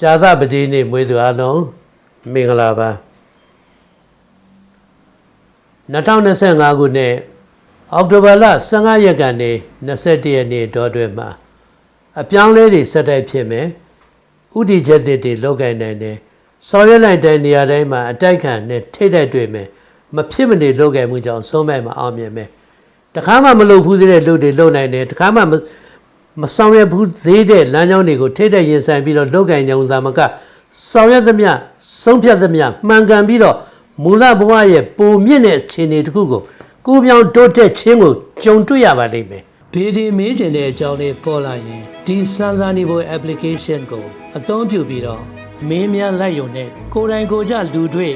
ဇာသပတိနေ့မွေးသူအလုံးမင်္ဂလာပါ2025ခုနှစ်အောက်တိုဘာလ15ရက်ကနေ21ရက်နေ့တော့တွင်မှာအပြောင်းလဲတွေဆက်တိုက်ဖြစ်မယ်ဥတီချက်သစ်တွေလောက်ကိုင်းနိုင်တယ်ဆောင်ရွက်လိုက်တဲ့နေရာတိုင်းမှာအတိုက်ခံနဲ့ထိတ်တိုက်တွေ့မယ်မဖြစ်မနေလောက်ကိုင်းမှုကြောင့်ဆုံးမဲ့မအောင်မြင်မယ်တခါမှမလုပ်ဘူးသေးတဲ့လူတွေလုံနိုင်တယ်တခါမှ မမဆောင်ရွက်ဘူးသေးတဲ့လမ်းကြောင်းတွေကိုထိတ်တိုက်ရင်ဆိုင်ပြီးတော့လောက်ကင်ကြုံသာမကဆောင်ရွက်သမျှဆုံးဖြတ်သမျှမှန်ကန်ပြီးတော့မူလဘဝရဲ့ပုံမြင့်တဲ့အခြေအနေတစ်ခုကိုကိုယ်ပြောင်းတိုးတက်ခြင်းကိုကြုံတွေ့ရပါလိမ့်မယ်ဘေဒီမေးချင်တဲ့အကြောင်းလေးပေါ်လာရင်ဒီစမ်းစာနေဖို့ application ကိုအသုံးပြုပြီးတော့မင်းများလိုက်ယုံနဲ့ကိုယ်တိုင်ကိုယ်ကြလူတွေ့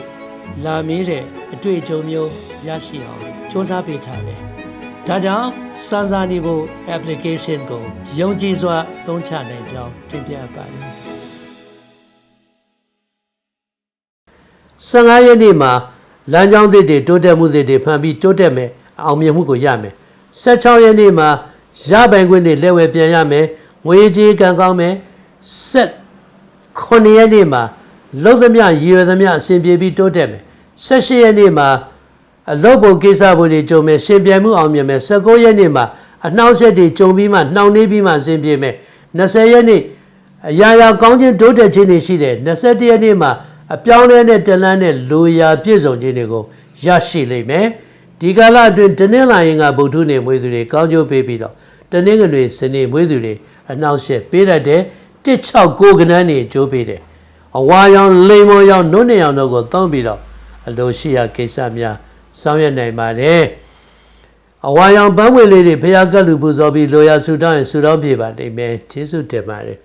လာမေးတဲ့အတွေ့အကြုံမျိုးရရှိအောင်စ조사ပေးထားတယ် ဒါကြောင့်စမ်းစာနေဖို့ application ကိုယုံကြည်စွာအသုံးချနိုင်ကြောင်းတင်ပြပါတယ်15ရက်နေ့မှာလမ်းကြောင်းသစ်တွေတိုးတက်မှုသစ်တွေဖန်ပြီးတိုးတက်မယ်အောင်မြင်မှုကိုရမယ်16ရက်နေ့မှာရပိုင်ခွင့်တွေလက်ဝယ်ပြန်ရမယ်ငွေကြေးကံကောင်းမယ်ဆက်9ရက်နေ့မှာလုံသမျှရည်ရွယ်သမျှအစဉ်ပြေပြီးတိုးတက်မယ်18ရက်နေ့မှာ အလုပ်ပုံကိစ္စပုံတွေကြုံမယ်ရှင်ပြိုင်မှုအောင်မြင်မယ်19ရက်နေ့မှာအနှောက်အယှက်တွေကြုံပြီးမှနှောင့်နှေးပြီးမှအဆင်ပြေမယ်20ရက်နေ့အရာရာကောင်းခြင်းတိုးတက်ခြင်းတွေရှိတယ်21ရက်နေ့မှာအပြောင်းအလဲနဲ့တလန်းနဲ့လူရာပြည့်စုံခြင်းတွေကိုရရှိလိမ့်မယ်ဒီကာလအတွင်းတနင်္လာရင်ကဗုဒ္ဓနေမွေးသူတွေကောင်းကျိုးပေးပြီးတော့တနင်္ဂနွေစနေမွေးသူတွေအနှောက်အယှက်ပေးတတ်တယ်169ကဏ္ဍနေအကျိုးပေးတယ်အဝါရောင်လိမ်မော်ရောင်နုနေရောင်တို့ကိုသုံးပြီးတော့အလိုရှိရာကိစ္စများ ဆောင်ရွက်နိုင်ပါတယ်အဝါရောင်ပန်းဝင်လေးတွေဖျားကပ်လူပူဇော်ပြီးလိုရာဆူတောင်းရင်ဆူတောင်းပြေပါလိမ့်မယ်ကျေးဇူးတင်ပါတယ်